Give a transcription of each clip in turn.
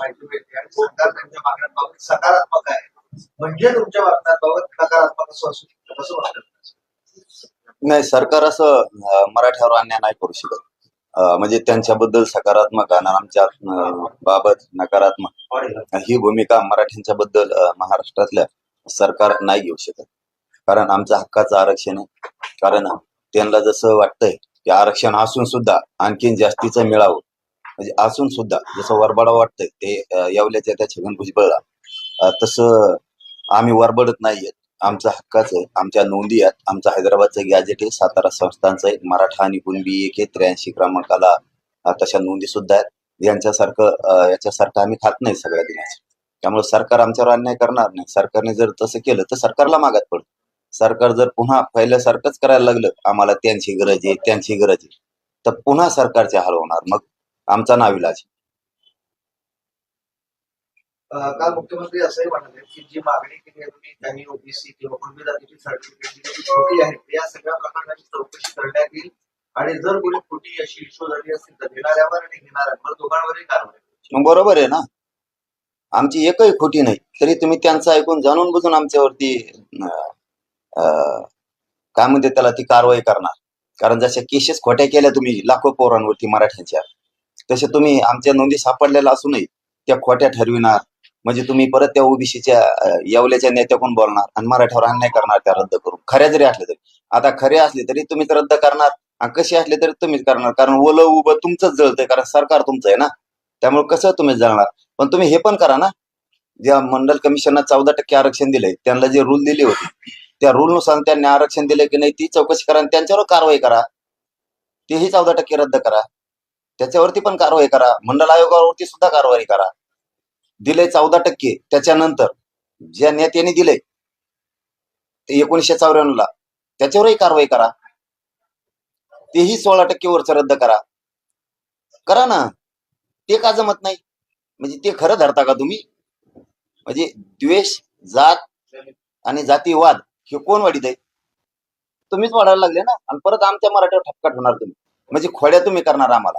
माहिती मिळते आणि सरकार त्यांच्या मागण्यांबाबत सकारात्मक आहे. म्हणजे तुमच्या बाबतीत नकारात्मक असं असू शकतं कसं वाटतं नाही. सरकार असं मराठ्यावर अन्याय नाही करू शकत. म्हणजे त्यांच्याबद्दल सकारात्मक आणि आमच्या बाबत नकारात्मक ही भूमिका मराठ्यांच्या बद्दल महाराष्ट्रातल्या सरकार नाही घेऊ शकत. कारण आमचं हक्काचं आरक्षण आहे. कारण त्यांना जसं वाटतंय की आरक्षण असून सुद्धा आणखीन जास्तीचं मिळावं म्हणजे असून सुद्धा जसं वरबाडा वाटतंय ते येवल्याच्या त्या छगन भुजबळला तसं आम्ही वरबडत नाहीयेत. आमचा हक्काच आहे. आमच्या नोंदी आहेत. आमचं हैदराबादचं गॅजेट आहे. सातारा संस्थांचं आहे. मराठा आणि कुणबी एक आहे. त्र्याऐंशी क्रमांकाला तशा नोंदी सुद्धा आहेत. यांच्यासारखं याच्यासारखं आम्ही खात नाही सगळ्या दिनाचं. त्यामुळे सरकार आमच्यावर अन्याय करणार नाही. सरकारने जर तसं केलं तर सरकारला मागात पडत सरकार जर पुन्हा पहिल्यासारखंच करायला लागलं आम्हाला त्यांची गरज आहे त्यांची गरज आहे. तर पुन्हा सरकारचे हाल होणार. मग आमचा नाविलाज काल मुख्यमंत्री असंही म्हणाले की जी मागणी केली आहे तुम्ही त्यांनी ओबीसी किंवा कुणबी जातीची सर्टिफिकेट खोटी आहेत या सगळ्या प्रकरणाची चौकशी करण्यात येईल आणि जर कोणी खोटी अशी इश्यू झाली असतील तर देणाऱ्यावर आणि घेणाऱ्यावर दोघांवरही कारवाई बरोबर आहे ना? आमची एकही खोटी नाही. तरी तुम्ही त्यांचं ऐकून जाणून बुजून आमच्यावरती काय म्हणते त्याला ती कारवाई करणार. कारण जशा केसेस खोट्या केल्या तुम्ही लाखो पोरांवरती मराठ्यांच्या. तसे तुम्ही आमच्या नोंदी सापडलेल्या असूनही त्या खोट्या ठरविणार. म्हणजे तुम्ही परत त्या ओबीसीच्या येवल्याच्या नेत्याकडून बोलणार आणि मराठ्यावर अन्याय करणार त्या रद्द करून. खऱ्या जरी असल्या तरी. आता खरे असले तरी तुम्ही रद्द करणार आणि कसे असले तरी तुम्हीच करणार. कारण ओलं उभं तुमचंच जळतंय कारण सरकार तुमचं आहे ना. त्यामुळे कसं तुम्ही जळणार? पण तुम्ही हे पण करा ना. ज्या मंडल कमिशननं चौदा टक्के आरक्षण दिलंय त्यांना जे रूल दिले होते त्या रूल नुसार त्यांनी आरक्षण दिले की नाही ती चौकशी करा आणि त्यांच्यावर कारवाई करा. तेही चौदा टक्के रद्द करा. त्याच्यावरती पण कारवाई करा. मंडल आयोगावरती सुद्धा कारवाई करा. दिले चौदा टक्के. त्याच्यानंतर ज्या नेत्यांनी दिले ते एकोणीसशे चौऱ्याण्णव ला त्याच्यावरही कारवाई करा. तेही सोळा टक्के वरचं रद्द करा. करा ना. ते का जमत नाही? म्हणजे ते खरं धरता का तुम्ही? म्हणजे द्वेष जात आणि जातीवाद हे कोण वाढीत आहे? तुम्हीच वाढायला लागले ना. आणि परत आमच्या मराठीवर ठपकाट होणार तुम्ही. म्हणजे खोड्या तुम्ही करणार आम्हाला.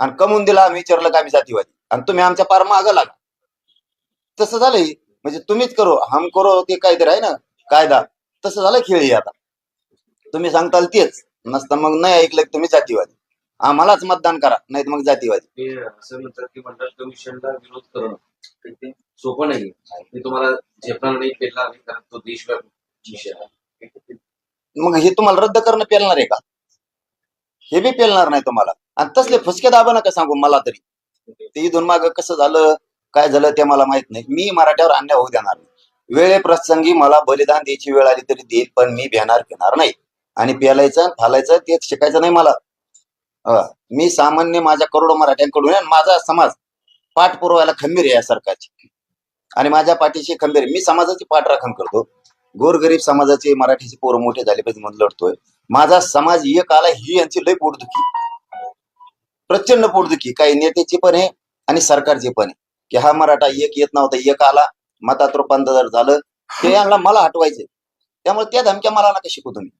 आणि कमवून दिला आम्ही विचारलं का आम्ही जातीवादी. आणि तुम्ही आमच्या पार मागं लागा. तसं झालंय. म्हणजे तुम्हीच करो हम करो ते कायदे आहे ना? कायदा. तसं झालं खेळ आता. तुम्ही सांगताल तेच. नसतं मग नाही ऐकलं की तुम्ही जातीवादी. आम्हालाच मतदान करा नाही मग जातीवादी. ते असं म्हणतात की मंडळ कमिशनला विरोध करणं तर ते सोपं नाही तुम्हाला झेपणार नाही पेटणार नाही कारण तो देशव्यापी विषय मग हे तुम्हाला रद्द करणं पेलणार आहे का? हे बी पेलणार नाही तुम्हाला. आणि तसले फुसके दाबा नका सांगू मला तरी. ते इथून माग कसं झालं काय झालं ते मला माहीत नाही. मी मराठ्यावर अन्याय होऊ देणार नाही. वेळे प्रसंगी मला बलिदान द्यायची वेळ आली तरी देईल पण मी भेणार घेणार नाही. आणि पेलायचं फालायचं ते शिकायचं नाही मला. मी सामान्य माझ्या करोडो मराठ्यांकडून माझा समाज पाठ पुरवायला खंबीर आहे या सरकारची आणि माझ्या पाठीशी खंबीर आहे. मी समाजाची पाठराखण करतो. गोरगरीब समाजाचे मराठीचे पोरं मोठे झाले पाहिजे म्हणून लढतोय. माझा समाज एक आला ही यांची लय पोटदुखी. प्रचंड पोटदुखी. काही नेत्याची पण आहे आणि सरकारची पण आहे. की हा मराठा एक येत नव्हता एक आला मतात रूपांतर झालं. ते यांना मला हटवायचे त्यामुळे त्या धमक्या मला नका शिकू तुम्ही.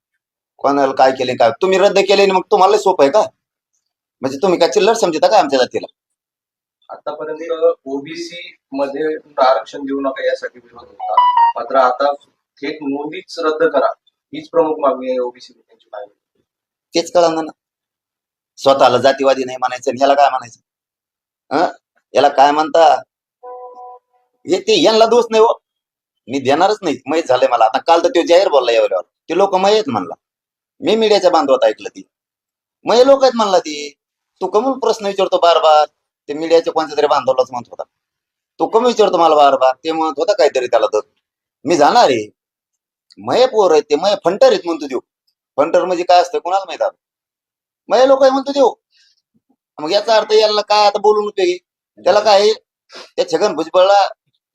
कोणाला काय केले काय? तुम्ही रद्द केले आणि मग तुम्हाला सोपं आहे का? म्हणजे तुम्ही काय चिल्लर समजता का आमच्या जातीला? आतापर्यंत ओबीसी मध्ये आरक्षण देऊ नका यासाठी विरोध होता. मात्र आता थेट नोंदीच रद्द करा. हीच प्रमुख मागणी आहे ओबीसी नेत्यांची मागणी तेच कळणार ना. स्वतःला जातीवादी नाही म्हणायचं आणि ह्याला काय म्हणायचं? हं? याला काय म्हणता? हे ते यांना दोष नाही हो. मी देणारच नाही. माहीत झालंय मला. आता काल तर तो जाहीर बोलला यावर ते लोक मयत म्हणला. मी मीडियाच्या बांधवात ऐकलं ती. मय लोक आहेत म्हणला ती. तू कमी प्रश्न विचारतो बार बार ते मीडियाच्या कोणत्या तरी बांधवलाच म्हणत होता. तो कमी विचारतो मला बार बार ते म्हणत होता काहीतरी त्याला तर. मी जाणार आहे. मये पोर आहेत ते मय फंटर आहेत म्हणतो देऊ फंटर म्हणजे काय असतं कोणाला माहीत आता? लोक लोक म्हणतो देऊ मग याचा अर्थ याला काय आता बोलून उपयोगी त्याला काय आहे? त्या छगन भुजबळला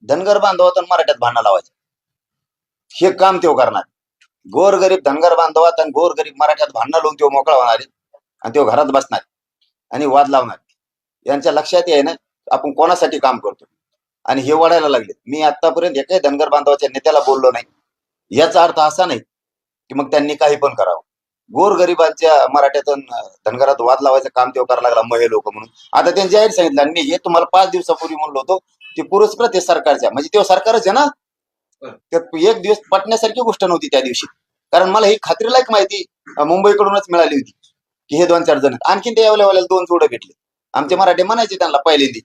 धनगर बांधवात आणि मराठ्यात भांडणं लावायचं. हे काम तेव करणार. गोरगरीब धनगर बांधवात आणि गोरगरीब मराठ्यात भांडणं लावून तेव्हा मोकळा होणार आणि तेव्हा घरात बसणार आणि वाद लावणार यांच्या लक्षात आहे ना आपण कोणासाठी काम करतो? आणि हे वाढायला लागले मी आतापर्यंत एकाही धनगर बांधवाच्या नेत्याला बोललो नाही. याचा अर्थ असा नाही की मग त्यांनी काही पण करावं. गोरगरिबांच्या मराठ्यातून धनगरात वाद लावायचं काम तेव्हा करायला लागला महे लोक म्हणून. आता त्यांनी जाहीर सांगितलं आणि मी हे तुम्हाला पाच दिवसापूर्वी म्हणलो होतो ते पुरस्कृत ते सरकारच्या. म्हणजे तेव्हा सरकारच आहे ना? एक दिवस पटण्यासारखी गोष्ट नव्हती त्या दिवशी. कारण मला ही खात्रीलायक माहिती मुंबईकडूनच मिळाली होती की हे दोन चार जण आणखीन ते वेळेला दोन जोडं भेटले. आमचे मराठी म्हणायचे त्यांना पहिल्यांदी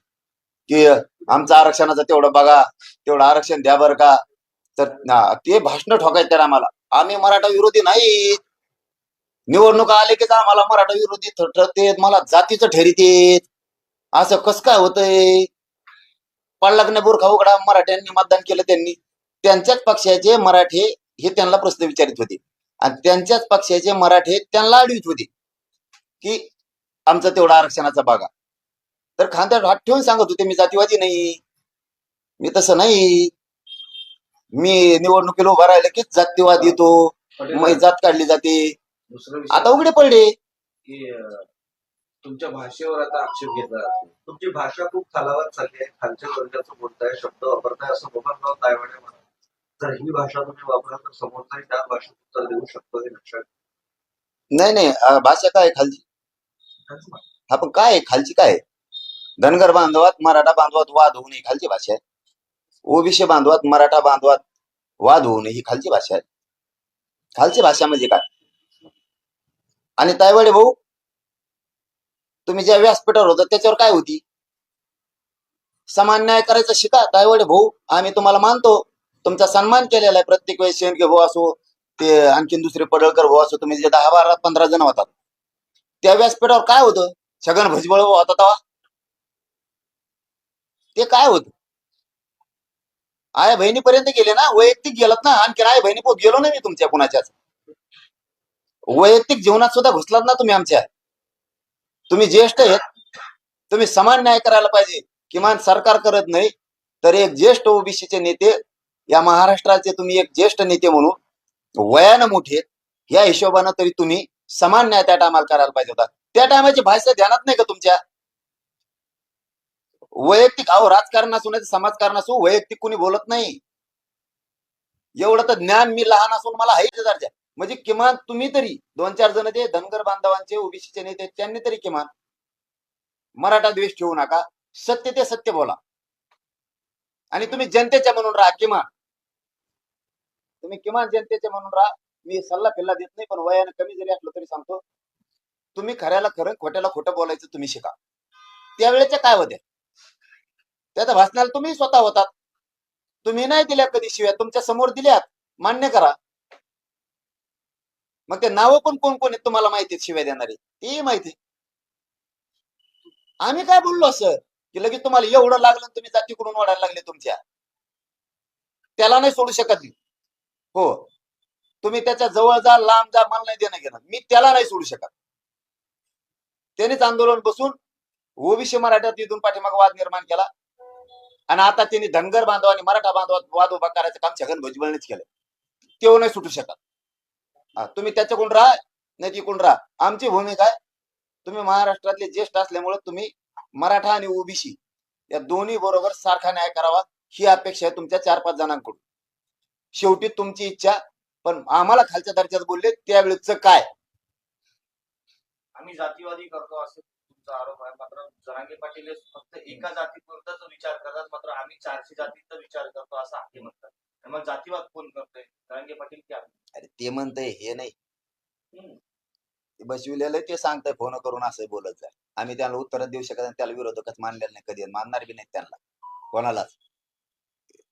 की अं, आमचं आरक्षणाचं तेवढं बघा तेवढं आरक्षण द्या बरं का. तर ते भाषण ठोकायचं तर आम्हाला. आम्ही मराठा विरोधी नाही. निवडणूक आले की आम्हाला मराठा विरोधी ठरते ठरतेत मला जातीचं ठरीतेत. असं कस काय होतंय? पडला नाही बुरखा उघडा मराठ्यांनी मतदान केलं त्यांनी. त्यांच्याच पक्षाचे मराठे हे त्यांना प्रश्न विचारित होते. आणि त्यांच्याच पक्षाचे मराठे त्यांना अडवित होते. की आमचा तेवढा आरक्षणाचा बागा. तर खांद्यात हात ठेवून सांगत होते मी जातीवादी नाही. मी तसं नाही. मी निवडणुकीला उभा राहिलं की जातीवाद येतो मग जात काढली जाते. आता उघडे पडले. तुमच्या भाषेवर आता आक्षेप घेतला जातो. तुमची भाषा खूप खालावत चालली आहे. खालच्या वर्गाचं बोलताय शब्द वापरताय असं बबनराव तायवाडे म्हणा जर ही भाषा तुम्ही वापरला तर समोरचाही त्याच भाषेत उत्तर देऊ शकतो हे लक्षात नाही नाही भाषा काय खालची. हा पण काय आहे? खालची काय आहे? धनगर बांधवात मराठा बांधवात वाद होऊ नये. खालची भाषा आहे. ओबीसी बांधवात मराठा बांधवात वाद होऊ नये ही खालची भाषा आहे. खालची भाषा म्हणजे काय? आणि तायवाडे भाऊ तुम्ही ज्या व्यासपीठावर होता त्याच्यावर काय होती? समान न्याय करायचा शिका तायवाडे भाऊ आम्ही तुम्हाला मानतो. तुमचा सन्मान केलेला आहे प्रत्येक वेळेस शेंडगे भाऊ असो ते आणखीन दुसरे पडळकर भाऊ असो तुम्ही जे दहा बारा पंधरा जण होतात त्या व्यासपीठावर काय होतं? छगन भुजबळ होता तेव्हा. ते काय होतं? आया बहिणीपर्यंत गेले ना वैयक्तिक गेलात ना आणखी आया बहिणी पोत गेलो ना मी तुमच्या कुणाच्याच. वैयक्तिक जीवनात सुद्धा घुसलात ना तुम्ही आमच्या. तुम्ही ज्येष्ठ आहेत तुम्ही समान न्याय करायला पाहिजे. किमान सरकार करत नाही तर एक ज्येष्ठ ओबीसीचे नेते या महाराष्ट्राचे तुम्ही एक ज्येष्ठ नेते म्हणून वयानं मोठे या हिशोबानं तरी तुम्ही समान न्याय त्या टायमाला करायला पाहिजे होता. त्या टायमाची भाषा ध्यानात नाही का तुमच्या? वैयक्तिक अहो राजकारण असू नाही समाजकारण असू वैयक्तिक कुणी बोलत नाही. एवढं तर ज्ञान मी लहान असून मला हाईट दर्जा. म्हणजे किमान तुम्ही तरी दोन चार जण जे धनगर बांधवांचे ओबीसीचे नेते त्यांनी तरी किमान मराठा द्वेष ठेवू नका. सत्य ते सत्य बोला. आणि तुम्ही जनतेच्या म्हणून राहा किमान. तुम्ही किमान जनतेच्या म्हणून राहा. मी सल्ला फिल्ला देत नाही पण वयानं कमी जरी असलं तरी सांगतो. तुम्ही खऱ्याला खरं खोट्याला खोटं बोलायचं तुम्ही शिका. त्यावेळेच्या काय होत्या? त्याच्या भाषणाला तुम्ही स्वतः होतात. तुम्ही नाही दिल्या कधी शिव्या तुमच्यासमोर दिल्यात. मान्य करा. मग ते नावं पण कोण कोण आहेत तुम्हाला माहिती शिव्या देणारे? ते माहिती. आम्ही काय बोललो असं? की लगेच तुम्हाला एवढं लागलं तुम्ही जातीकडून ओढायला लागले तुमच्या. त्याला नाही सोडू शकत हो. तुम्ही त्याच्याजवळ जा लांब जा मला नाही देणं घेणं मी त्याला नाही सोडू शकत. त्यानेच आंदोलन बसून ओबीसी मराठ्यात इथून पाठीमाग वाद निर्माण केला. आणि आता त्यांनी धनगर बांधव आणि मराठा बांधवात वाद उभा करायचं काम छगन भुजबळनेच केलं तेव्हा नाही सुटू शकत. तुम्ही तुम्ही त्याच्याकडून राहा नाही तिकडून राहा. आमची भूमिका आहे. तुम्ही महाराष्ट्रातले ज्येष्ठ असल्यामुळे तुम्ही मराठा आणि ओबीसी या दोन्ही बरोबर सारखा न्याय करावा. ही अपेक्षा आहे तुमच्या चार पाच जणांकडून. शेवटी तुमची इच्छा पण आम्हाला खालच्या दर्जात बोलले त्यावेळेच काय? आम्ही जातीवादी करतो असे तुमचा आरोप आहे. मात्र जरांगे पाटील फक्त एका जातीपुरताच विचार करतात मात्र आम्ही चारशे जातीचा विचार करतो असं आहे म्हणतात. मग जातीवाद कोण करतोय? जरांगे पाटील की आम्ही? अरे ते म्हणतंय हे नाही. बसविलेलं ते सांगताय फोन करून असं बोलत जाय आम्ही त्याला उत्तर देऊ शकत नाही त्याला विरोधकच मानलेलं नाही कधी मानणार बी नाहीत त्यांना. कोणालाच.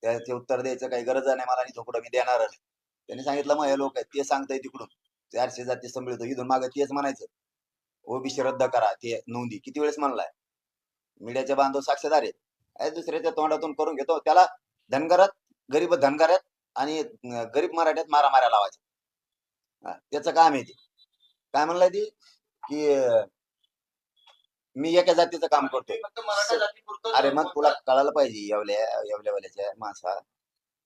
त्याचे उत्तर द्यायचं काही गरज नाही मला आणि थोकडं मी देणार नाही. त्यांनी सांगितलं मग हे लोक आहेत ते सांगताय तिकडून. चारशे जाती संभळतो इथून मागे तेच म्हणायचं. ओबीसी रद्द करा ते नोंदी. किती वेळेस म्हणलाय? मीडियाचे बांधव साक्षीदार आहेत. दुसऱ्याच्या तोंडातून करून घेतो. त्याला धनगरात गरीब धनगरात आणि गरीब मराठ्यात मारा मारा लावायचे त्याचं काम आहे ते. काय म्हणलाय ती? की मी एका जातीचं काम करतोय. अरे मग तुला कळायला पाहिजे येवल्या एवढ्यावाल्याच्या माणसा.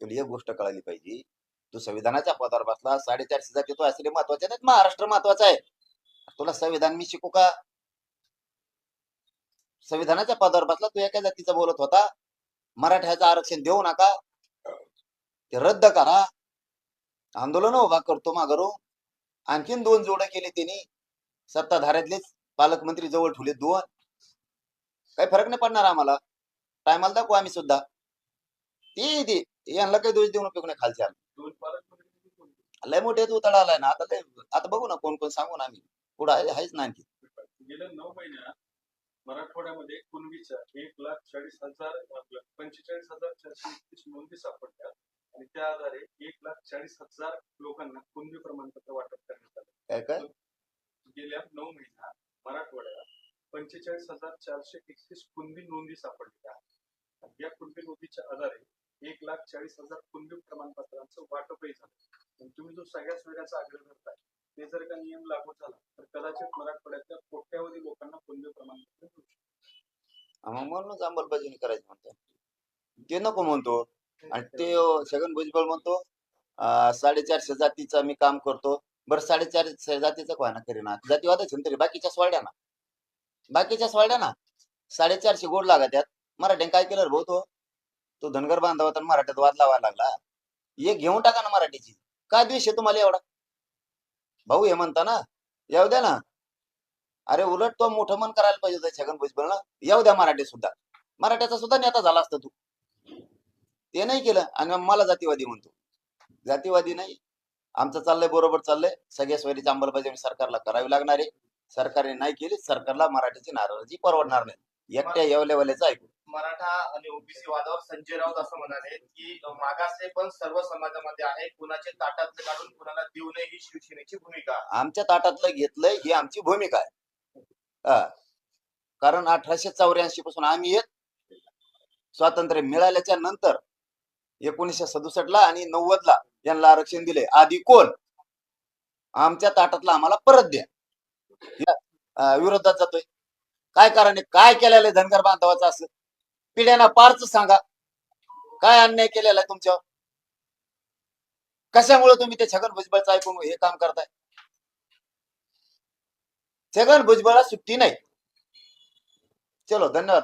तुला एक गोष्ट कळाली पाहिजे. तू संविधानाच्या पदावर बसला साडेचारशे जाती तो असले महत्त्वाचे नाही महाराष्ट्र महत्त्वाचा आहे. तुला संविधान मी शिकू का? संविधानाच्या पदावर बसला तू एका जातीचा बोलत होता. मराठ्याचं आरक्षण देऊ नका. ते रद्द करा. आंदोलन उभा करतो मागरू आणखीन दोन जोड केले त्यांनी. सत्ताधाऱ्यातलेच पालकमंत्री जवळ ठेवले दोन. काही फरक नाही पडणार आम्हाला. टायमाला दाखवू आम्ही सुद्धा. ती यांना काही दोष देऊन उपयोग नाही खालच्या. लय मोठे उतळा आलाय ना. आता लय आता बघू ना कोण कोण सांगू ना आम्ही. पुढे आहेच ना आणखी. गेल्या नऊ महिन्यात मराठवाड्यामध्ये कुणबीच्या एक लाख चाळीस हजार पंचेचाळीस हजार चारशे एकतीस नोंदी सापडल्या. आणि त्या आधारे एक लाख चाळीस हजार लोकांना कुणबी प्रमाणपत्र वाटप करण्यात आलं. काय गेल्या नऊ महिन्यात मराठवाड्यात पंचेचाळीस हजार चारशे एकतीस कुणबी नोंदी सापडलेल्या आहेत. या कुणबी नोंदीच्या आधारे एक लाख चाळीस हजार कुणबी प्रमाणपत्रांचं वाटपही झालं. आणि तुम्ही जो सगळ्याच वेळाचा आग्रह करताय ते जर का नियम लागू झाला तर कदाचित मराठवाड्यातल्या कोट्यावधी लोकांना शकतं. मग म्हणूनच अंमलबजावणी करायची म्हणतो ते नको म्हणतो. आणि ते छगन भुजबळ म्हणतो साडेचारशे जातीचा मी काम करतो. बरं साडेचारशे जातीचं ना करीना? जातीवादच तरी बाकीच्या सोडल्या ना. बाकीच्या सोडल्या ना. साडेचारशे गोड लागा त्यात. मराठ्याने काय केलं भाऊ तो? तो धनगर बांधव आणि मराठ्यात वाद लावायला लागला. एक घेऊन टाका ना मराठीची. काय द्वेष आहे तुम्हाला एवढा? भाऊ हे म्हणता ना येऊ द्या ना. अरे उलट तो मोठं मन करायला पाहिजे छगन भुजबळ ना. येऊ द्या मराठी सुद्धा. मराठ्याचा सुद्धा नेता झाला असता तू. ते नाही केलं आणि मग मला जातीवादी म्हणतो. जातीवादी नाही. आमचं चाललंय बरोबर चाललंय. सगळ्या सोयरीची अंमलबजावणी सरकारला करावी लागणार आहे. सरकारने नाही केली सरकारला मराठीची नाराजी परवडणार नाही. एकट्या येवल्यावाल्याचं ऐकू. मराठा आणि ओबीसी वादावर संजय राऊत असं म्हणाले की मागासले पण सर्व समाजामध्ये आहे. कुणाचे ताटातले काढून कुणाला देऊ नये ही शिवसेनेची भूमिका. आहे. आमच्या ताटातलं घेतलंय ही आमची भूमिका आहे. हा. कारण अठराशे चौऱ्याऐंशी पासून आम्ही येत स्वातंत्र्य मिळाल्याच्या नंतर एकोणीसशे सदुसष्ट ला आणि नव्वद ला यांना आरक्षण दिले आधी कोण? आमच्या ताटातलं आम्हाला परत द्या. या, अं, विरोधात जातोय. काय कारण आहे? काय केलेलं आहे धनगर बांधवाचं असं? पिढ्यांना पारच सांगा. काय अन्याय केलेला आहे तुमच्यावर? कशामुळे तुम्ही ते छगन भुजबळचं ऐकून हे काम करताय? छगन भुजबळला सुट्टी नाही. चलो धन्यवाद